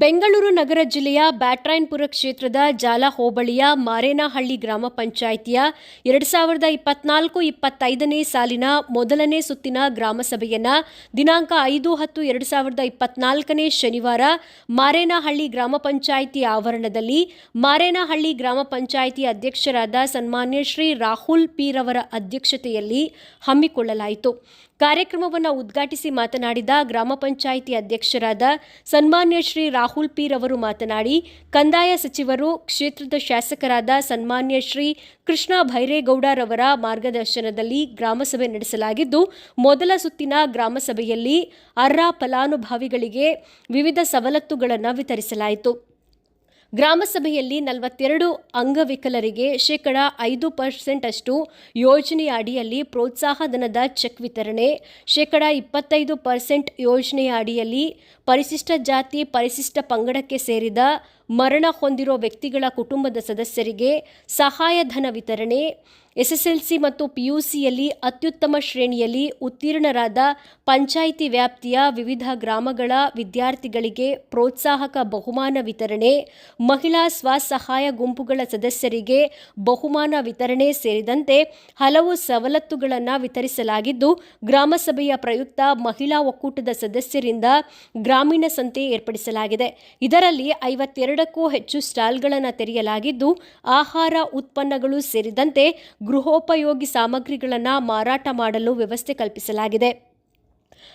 ಬೆಂಗಳೂರು ನಗರ ಜಿಲ್ಲೆಯ ಬ್ಯಾಟ್ರಾಯನ್ಪುರ ಕ್ಷೇತ್ರದ ಜಾಲ ಹೋಬಳಿಯ ಮಾರೇನಹಳ್ಳಿ ಗ್ರಾಮ ಪಂಚಾಯಿತಿಯ ಎರಡು ಸಾವಿರದ ಇಪ್ಪತ್ನಾಲ್ಕು ಇಪ್ಪತ್ತೈದನೇ ಸಾಲಿನ ಮೊದಲನೇ ಸುತ್ತಿನ ಗ್ರಾಮಸಭೆಯನ್ನ ದಿನಾಂಕ ಐದು ಹತ್ತು ಎರಡು ಸಾವಿರದ ಇಪ್ಪತ್ನಾಲ್ಕನೇ ಶನಿವಾರ ಮಾರೇನಹಳ್ಳಿ ಗ್ರಾಮ ಪಂಚಾಯಿತಿ ಆವರಣದಲ್ಲಿ ಮಾರೇನಹಳ್ಳಿ ಗ್ರಾಮ ಪಂಚಾಯಿತಿ ಅಧ್ಯಕ್ಷರಾದ ಸನ್ಮಾನ್ಯ ಶ್ರೀ ರಾಹುಲ್ ಪೀರವರ ಅಧ್ಯಕ್ಷತೆಯಲ್ಲಿ ಹಮ್ಮಿಕೊಳ್ಳಲಾಯಿತು. ಕಾರ್ಯಕ್ರಮವನ್ನು ಉದ್ಘಾಟಿಸಿ ಮಾತನಾಡಿದ ಗ್ರಾಮ ಪಂಚಾಯಿತಿ ಅಧ್ಯಕ್ಷರಾದ ಸನ್ಮಾನ್ಯ ಶ್ರೀ ಪೀರ್ ಅವರು ಮಾತನಾಡಿ, ಕಂದಾಯ ಸಚಿವರು, ಕ್ಷೇತ್ರದ ಶಾಸಕರಾದ ಸನ್ಮಾನ್ಯ ಶ್ರೀ ಕೃಷ್ಣ ಭೈರೇಗೌಡರವರ ಮಾರ್ಗದರ್ಶನದಲ್ಲಿ ಗ್ರಾಮಸಭೆ ನಡೆಸಲಾಗಿದ್ದು, ಮೊದಲ ಸುತ್ತಿನ ಗ್ರಾಮಸಭೆಯಲ್ಲಿ ಅರ್ಹ ಫಲಾನುಭವಿಗಳಿಗೆ ವಿವಿಧ ಸವಲತ್ತುಗಳನ್ನು ವಿತರಿಸಲಾಯಿತು. ಗ್ರಾಮಸಭೆಯಲ್ಲಿ ನಲವತ್ತೆರಡು ಅಂಗವಿಕಲರಿಗೆ ಶೇಕಡ ಐದು ಪರ್ಸೆಂಟ್ ಅಷ್ಟು ಯೋಜನೆಯ ಅಡಿಯಲ್ಲಿ ಪ್ರೋತ್ಸಾಹಧನದ ಚೆಕ್ ವಿತರಣೆ, ಶೇಕಡ ಇಪ್ಪತ್ತೈದು ಪರ್ಸೆಂಟ್ ಯೋಜನೆಯ ಅಡಿಯಲ್ಲಿ ಪರಿಶಿಷ್ಟ ಜಾತಿ ಪರಿಶಿಷ್ಟ ಪಂಗಡಕ್ಕೆ ಸೇರಿದ ಮರಣ ಹೊಂದಿರೋ ವ್ಯಕ್ತಿಗಳ ಕುಟುಂಬದ ಸದಸ್ಯರಿಗೆ ಸಹಾಯಧನ ವಿತರಣೆ, ಎಸ್ಎಸ್ಎಲ್ಸಿ ಮತ್ತು ಪಿಯುಸಿಯಲ್ಲಿ ಅತ್ಯುತ್ತಮ ಶ್ರೇಣಿಯಲ್ಲಿ ಉತ್ತೀರ್ಣರಾದ ಪಂಚಾಯಿತಿ ವ್ಯಾಪ್ತಿಯ ವಿವಿಧ ಗ್ರಾಮಗಳ ವಿದ್ಯಾರ್ಥಿಗಳಿಗೆ ಪ್ರೋತ್ಸಾಹಕ ಬಹುಮಾನ ವಿತರಣೆ, ಮಹಿಳಾ ಸ್ವಸಹಾಯ ಗುಂಪುಗಳ ಸದಸ್ಯರಿಗೆ ಬಹುಮಾನ ವಿತರಣೆ ಸೇರಿದಂತೆ ಹಲವು ಸವಲತ್ತುಗಳನ್ನು ವಿತರಿಸಲಾಗಿದ್ದು, ಗ್ರಾಮಸಭೆಯ ಪ್ರಯುಕ್ತ ಮಹಿಳಾ ಒಕ್ಕೂಟದ ಸದಸ್ಯರಿಂದ ಗ್ರಾಮೀಣ ಸಂತೆ ಏರ್ಪಡಿಸಲಾಗಿದೆ. ಇದರಲ್ಲಿ ಐವತ್ತೆರಡಕ್ಕೂ ಹೆಚ್ಚು ಸ್ಟಾಲ್ಗಳನ್ನು ತೆರೆಯಲಾಗಿದ್ದು ಆಹಾರ ಉತ್ಪನ್ನಗಳು ಸೇರಿದಂತೆ ಗೃಹೋಪಯೋಗಿ ಸಾಮಗ್ರಿಗಳನ್ನು ಮಾರಾಟ ಮಾಡಲು ವ್ಯವಸ್ಥೆ ಕಲ್ಪಿಸಲಾಗಿದೆ.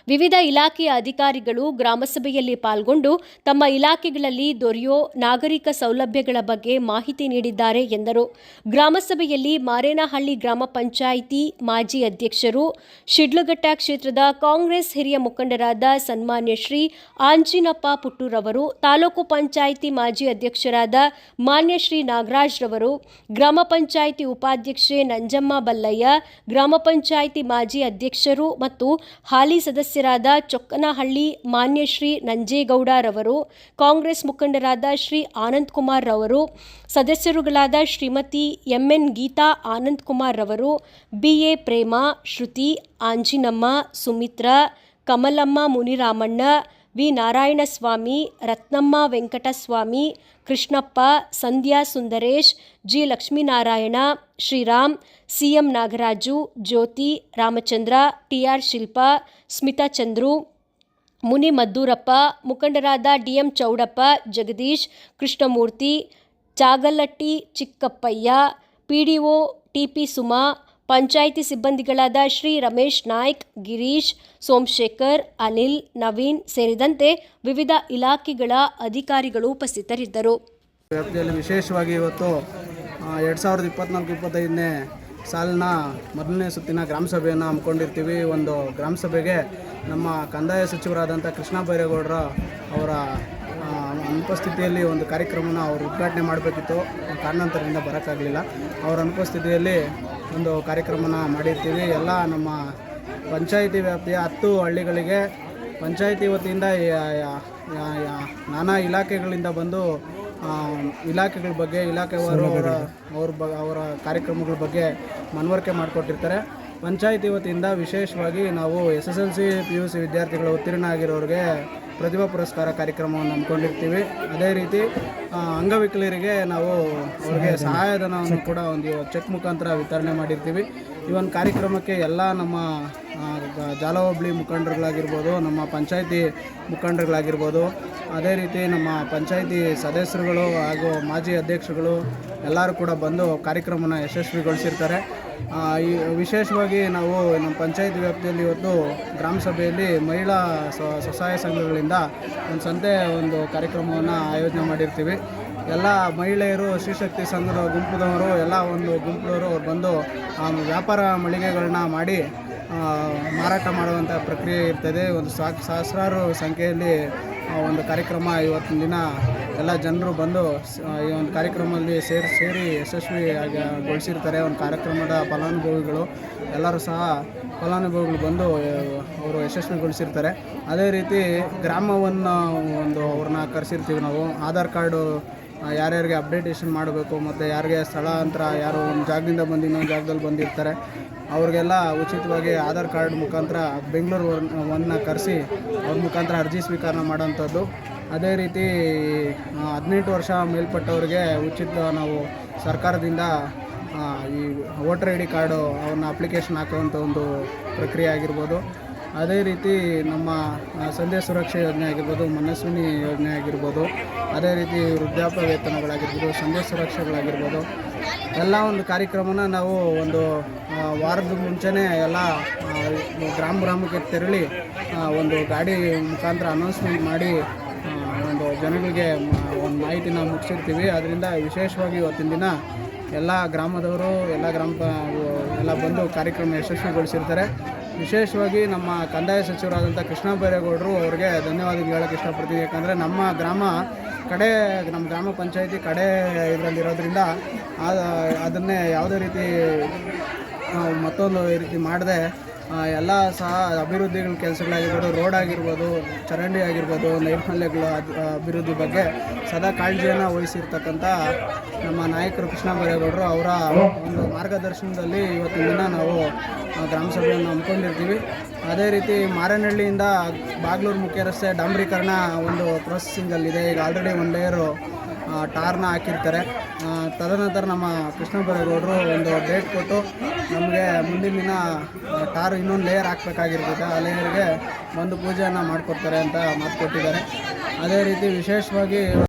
ವಿವಿಧ ಇಲಾಖೆಯ ಅಧಿಕಾರಿಗಳು ಗ್ರಾಮಸಭೆಯಲ್ಲಿ ಪಾಲ್ಗೊಂಡು ತಮ್ಮ ಇಲಾಖೆಗಳಲ್ಲಿ ದೊರೆಯೋ ನಾಗರಿಕ ಸೌಲಭ್ಯಗಳ ಬಗ್ಗೆ ಮಾಹಿತಿ ನೀಡಿದ್ದಾರೆ ಎಂದರು. ಗ್ರಾಮಸಭೆಯಲ್ಲಿ ಮಾರೇನಹಳ್ಳಿ ಗ್ರಾಮ ಪಂಚಾಯಿತಿ ಮಾಜಿ ಅಧ್ಯಕ್ಷರು, ಶಿಡ್ಲಘಟ್ಟ ಕ್ಷೇತ್ರದ ಕಾಂಗ್ರೆಸ್ ಹಿರಿಯ ಮುಖಂಡರಾದ ಸನ್ಮಾನ್ಯ ಶ್ರೀ ಆಂಜಿನಪ್ಪ ಪುಟ್ಟೂರವರು, ತಾಲೂಕು ಪಂಚಾಯಿತಿ ಮಾಜಿ ಅಧ್ಯಕ್ಷರಾದ ಮಾನ್ಯ ಶ್ರೀ ನಾಗರಾಜ್ ರವರು, ಗ್ರಾಮ ಪಂಚಾಯಿತಿ ಉಪಾಧ್ಯಕ್ಷೆ ನಂಜಮ್ಮ ಬಲ್ಲಯ್ಯ, ಗ್ರಾಮ ಪಂಚಾಯಿತಿ ಮಾಜಿ ಅಧ್ಯಕ್ಷರು ಮತ್ತು ಹಾಲಿ ಸದಸ್ಯರಾದ ಚೊಕ್ಕನಹಳ್ಳಿ ಮಾನ್ಯ ಶ್ರೀ ನಂಜೇಗೌಡರವರು, ಕಾಂಗ್ರೆಸ್ ಮುಖಂಡರಾದ ಶ್ರೀ ಆನಂದ್ ಕುಮಾರ್ ರವರು ಸದಸ್ಯರುಗಳಾದ ಶ್ರೀಮತಿ ಎಂಎನ್ ಗೀತಾ ಆನಂದ್ ಕುಮಾರ್ ರವರು B A Prema, Shruti, Anjinamma, Sumitra, Kamalamma Muniramanna V. Narayanaswamy, Ratnamma Venkataswamy, Krishnappa, Sandhya Sundaresh, G. Lakshminarayana, Sriram C M Nagaraju, Jyoti, Ramachandra T R Shilpa, Smita Chandru, Muni Maddurappa, ಮುಖಂಡರಾದ D M Chowdappa, Jagadish, Krishnamurthy, Chagalatti Chikkappayya P D O T P Suma panchayat ಸಿಬ್ಬಂದಿಗಳಾದ Shri Ramesh Naik, Girish, Somashekar, Anil, Naveen ಸೇರಿದಂತೆ ವಿವಿಧ ಇಲಾಖೆಗಳ ಅಧಿಕಾರಿಗಳು ಉಪಸ್ಥಿತರಿದ್ದರು. ವ್ಯಾಪ್ತಿಯಲ್ಲಿ ವಿಶೇಷವಾಗಿ ಇವತ್ತು ಎರಡು ಸಾವಿರದ ಇಪ್ಪತ್ನಾಲ್ಕು ಇಪ್ಪತ್ತೈದನೇ ಸಾಲಿನ ಮೊದಲನೇ ಸುತ್ತಿನ ಗ್ರಾಮ ಸಭೆಯನ್ನು ಹಮ್ಮಿಕೊಂಡಿರ್ತೀವಿ. ಒಂದು ಗ್ರಾಮ ಸಭೆಗೆ ನಮ್ಮ ಕಂದಾಯ ಸಚಿವರಾದಂಥ ಕೃಷ್ಣ ಬೈರೇಗೌಡರ ಅವರ ಅನುಪಸ್ಥಿತಿಯಲ್ಲಿ ಒಂದು ಕಾರ್ಯಕ್ರಮನ ಅವರು ಉದ್ಘಾಟನೆ ಮಾಡಬೇಕಿತ್ತು. ಕಾರಣಾಂತರದಿಂದ ಬರೋಕ್ಕಾಗಲಿಲ್ಲ. ಅವರ ಅನುಪಸ್ಥಿತಿಯಲ್ಲಿ ಒಂದು ಕಾರ್ಯಕ್ರಮನ ಮಾಡಿರ್ತೀವಿ. ಎಲ್ಲ ನಮ್ಮ ಪಂಚಾಯಿತಿ ವ್ಯಾಪ್ತಿಯ ಹತ್ತು ಹಳ್ಳಿಗಳಿಗೆ ಪಂಚಾಯಿತಿ ವತಿಯಿಂದ ನಾನಾ ಇಲಾಖೆಗಳಿಂದ ಬಂದು ಇಲಾಖೆಗಳ ಬಗ್ಗೆ ಇಲಾಖೆವಾರು ಅವರ ಅವ್ರ ಬ ಅವರ ಕಾರ್ಯಕ್ರಮಗಳ ಬಗ್ಗೆ ಮನವರಿಕೆ ಮಾಡಿಕೊಟ್ಟಿರ್ತಾರೆ. ಪಂಚಾಯಿತಿ ವತಿಯಿಂದ ವಿಶೇಷವಾಗಿ ನಾವು S S L C P U C ವಿದ್ಯಾರ್ಥಿಗಳು ಉತ್ತೀರ್ಣ ಆಗಿರೋರಿಗೆ ಪ್ರತಿಭಾ ಪುರಸ್ಕಾರ ಕಾರ್ಯಕ್ರಮವನ್ನು ಹಮ್ಮಿಕೊಂಡಿರ್ತೀವಿ. ಅದೇ ರೀತಿ ಅಂಗವಿಕಲರಿಗೆ ನಾವು ಅವ್ರಿಗೆ ಸಹಾಯಧನವನ್ನು ಕೂಡ ಒಂದು ಚೆಕ್ ಮುಖಾಂತರ ವಿತರಣೆ ಮಾಡಿರ್ತೀವಿ. ಈ ಒಂದು ಕಾರ್ಯಕ್ರಮಕ್ಕೆ ಎಲ್ಲ ನಮ್ಮ ಜಾಲ ಹೋಬಳಿ ಮುಖಂಡರುಗಳಾಗಿರ್ಬೋದು ನಮ್ಮ ಪಂಚಾಯಿತಿ ಮುಖಂಡರುಗಳಾಗಿರ್ಬೋದು ಅದೇ ರೀತಿ ನಮ್ಮ ಪಂಚಾಯಿತಿ ಸದಸ್ಯರುಗಳು ಹಾಗೂ ಮಾಜಿ ಅಧ್ಯಕ್ಷರುಗಳು ಎಲ್ಲರೂ ಕೂಡ ಬಂದು ಕಾರ್ಯಕ್ರಮನ ಯಶಸ್ವಿಗೊಳಿಸಿರ್ತಾರೆ. ಈ ವಿಶೇಷವಾಗಿ ನಾವು ನಮ್ಮ ಪಂಚಾಯತ್ ವ್ಯಾಪ್ತಿಯಲ್ಲಿ ಇವತ್ತು ಗ್ರಾಮ ಸಭೆಯಲ್ಲಿ ಮಹಿಳಾ ಸ್ವ, ಸ್ವಸಹಾಯ ಸಂಘಗಳಿಂದ ಒಂದು ಸಂತೆ ಒಂದು ಕಾರ್ಯಕ್ರಮವನ್ನು ಆಯೋಜನೆ ಮಾಡಿರ್ತೀವಿ. ಎಲ್ಲ ಮಹಿಳೆಯರು ಶ್ರೀಶಕ್ತಿ ಸಂಘದ ಗುಂಪುದವರು, ಎಲ್ಲ ಒಂದು ಗುಂಪುದವರು ಅವ್ರು ಬಂದು ವ್ಯಾಪಾರ ಮಳಿಗೆಗಳನ್ನ ಮಾಡಿ ಮಾರಾಟ ಮಾಡುವಂಥ ಪ್ರಕ್ರಿಯೆ ಇರ್ತದೆ. ಒಂದು ಸಾಕ್ ಸಹಸ್ರಾರು ಸಂಖ್ಯೆಯಲ್ಲಿ ಒಂದು ಕಾರ್ಯಕ್ರಮ ಇವತ್ತಿನ ದಿನ ಎಲ್ಲ ಜನರು ಬಂದು ಈ ಒಂದು ಕಾರ್ಯಕ್ರಮದಲ್ಲಿ ಸೇರಿ ಸೇರಿ ಯಶಸ್ವಿಯಾಗಿ ಗೊಳಿಸಿರ್ತಾರೆ ಒಂದು ಕಾರ್ಯಕ್ರಮದ ಫಲಾನುಭವಿಗಳು, ಎಲ್ಲರೂ ಸಹ ಫಲಾನುಭವಿಗಳು ಬಂದು ಅವರು ಯಶಸ್ವಿಗೊಳಿಸಿರ್ತಾರೆ. ಅದೇ ರೀತಿ ಗ್ರಾಮವನ್ನು ಒಂದು ಅವ್ರನ್ನ ಕರೆಸಿರ್ತೀವಿ ನಾವು. ಆಧಾರ್ ಕಾರ್ಡು ಯಾರ್ಯಾರಿಗೆ ಅಪ್ಡೇಟೇಷನ್ ಮಾಡಬೇಕು ಮತ್ತು ಯಾರಿಗೆ ಸ್ಥಳಾಂತರ, ಯಾರು ಒಂದು ಜಾಗದಿಂದ ಬಂದು ಇನ್ನೊಂದು ಜಾಗದಲ್ಲಿ ಬಂದಿರ್ತಾರೆ, ಅವ್ರಿಗೆಲ್ಲ ಉಚಿತವಾಗಿ ಆಧಾರ್ ಕಾರ್ಡ್ ಮುಖಾಂತರ ಬೆಂಗಳೂರು ಒನ್ನ ಕರೆಸಿ ಅವ್ರ ಮುಖಾಂತರ ಅರ್ಜಿ ಸ್ವೀಕಾರ ಮಾಡೋಂಥದ್ದು ಅದೇ ರೀತಿ ಹದಿನೆಂಟು ವರ್ಷ ಮೇಲ್ಪಟ್ಟವ್ರಿಗೆ ಉಚಿತ ನಾವು ಸರ್ಕಾರದಿಂದ ಈ ವೋಟರ್ ಐ ಡಿ ಕಾರ್ಡು ಅವನ್ನ ಅಪ್ಲಿಕೇಶನ್ ಹಾಕುವಂಥ ಒಂದು ಪ್ರಕ್ರಿಯೆ ಆಗಿರ್ಬೋದು. ಅದೇ ರೀತಿ ನಮ್ಮ ಸಂಧ್ಯಾ ಸುರಕ್ಷೆ ಯೋಜನೆ ಆಗಿರ್ಬೋದು, ಮನಸ್ವಿನಿ ಯೋಜನೆ ಆಗಿರ್ಬೋದು, ಅದೇ ರೀತಿ ವೃದ್ಧಾಪ್ಯ ವೇತನಗಳಾಗಿರ್ಬೋದು, ಸಂಧ್ಯಾ ಸುರಕ್ಷೆಗಳಾಗಿರ್ಬೋದು, ಎಲ್ಲ ಒಂದು ಕಾರ್ಯಕ್ರಮನ ನಾವು ಒಂದು ವಾರದ ಮುಂಚೆನೇ ಎಲ್ಲ ಗ್ರಾಮ ಗ್ರಾಮಕ್ಕೆ ತೆರಳಿ ಒಂದು ಗಾಡಿ ಮುಖಾಂತರ ಅನೌನ್ಸ್ಮೆಂಟ್ ಮಾಡಿ ಒಂದು ಜನಗಳಿಗೆ ಒಂದು ಮಾಹಿತಿನ ಮುಗಿಸಿರ್ತೀವಿ ಅದರಿಂದ ವಿಶೇಷವಾಗಿ ಇವತ್ತಿನ ದಿನ ಎಲ್ಲ ಗ್ರಾಮದವರು, ಎಲ್ಲ ಗ್ರಾಮ, ಎಲ್ಲ ಬಂದು ಕಾರ್ಯಕ್ರಮ ಯಶಸ್ವಿಗೊಳಿಸಿರ್ತಾರೆ. ವಿಶೇಷವಾಗಿ ನಮ್ಮ ಕಂದಾಯ ಸಚಿವರಾದಂಥ ಕೃಷ್ಣ ಬೈರೇಗೌಡರು ಅವ್ರಿಗೆ ಧನ್ಯವಾದಗಳು ಹೇಳೋಕ್ಕೆ ಇಷ್ಟಪಡ್ತೀನಿ. ಯಾಕಂದರೆ ನಮ್ಮ ಗ್ರಾಮ ಕಡೆ, ನಮ್ಮ ಗ್ರಾಮ ಪಂಚಾಯಿತಿ ಕಡೆ ಇದರಲ್ಲಿರೋದ್ರಿಂದ ಅದನ್ನೇ ಯಾವುದೇ ರೀತಿ ಮತ್ತೊಂದು ರೀತಿ ಮಾಡದೆ ಎಲ್ಲ ಸಹ ಅಭಿವೃದ್ಧಿಗಳ ಕೆಲಸಗಳಾಗಿರ್ಬೋದು, ರೋಡ್ ಆಗಿರ್ಬೋದು, ಚರಂಡಿ ಆಗಿರ್ಬೋದು, ನೈರ್ಮಲ್ಯಗಳ ಅಭಿವೃದ್ಧಿ ಬಗ್ಗೆ ಸದಾ ಕಾಳಜಿಯನ್ನು ವಹಿಸಿರ್ತಕ್ಕಂಥ ನಮ್ಮ ನಾಯಕರು ಕೃಷ್ಣ ಬೈರೇಗೌಡರು ಅವರ ಒಂದು ಮಾರ್ಗದರ್ಶನದಲ್ಲಿ ಇವತ್ತಿನ ದಿನ ನಾವು ಗ್ರಾಮ ಸಭೆಯನ್ನು ಹಮ್ಮಿಕೊಂಡಿರ್ತೀವಿ. ಅದೇ ರೀತಿ ಮಾರನಹಳ್ಳಿಯಿಂದ ಬಾಗ್ಲೂರು ಮುಖ್ಯ ರಸ್ತೆ ಡಾಂಬರೀಕರಣ ಒಂದು ಪ್ರೊಸೆಸಿಂಗಲ್ಲಿದೆ ಈಗ ಆಲ್ರೆಡಿ ಒಂದು ಲೇಯರು ಟಾರ್ನ ಹಾಕಿರ್ತಾರೆ. ತದನಂತರ ನಮ್ಮ ಕೃಷ್ಣಬೈರೇಗೌಡರು ಒಂದು ಡೇಟ್ ಕೊಟ್ಟು ನಮಗೆ ಮುಂದಿನ ದಿನ ಟಾರ್ ಇನ್ನೊಂದು ಲೇಯರ್ ಹಾಕ್ಬೇಕಾಗಿರ್ತದೆ. ಆ ಲೇಯರ್ಗೆ ಒಂದು ಪೂಜೆಯನ್ನು ಮಾಡಿಕೊಡ್ತಾರೆ ಅಂತ ಮಾತು ಕೊಟ್ಟಿದ್ದಾರೆ. ಅದೇ ರೀತಿ ವಿಶೇಷವಾಗಿ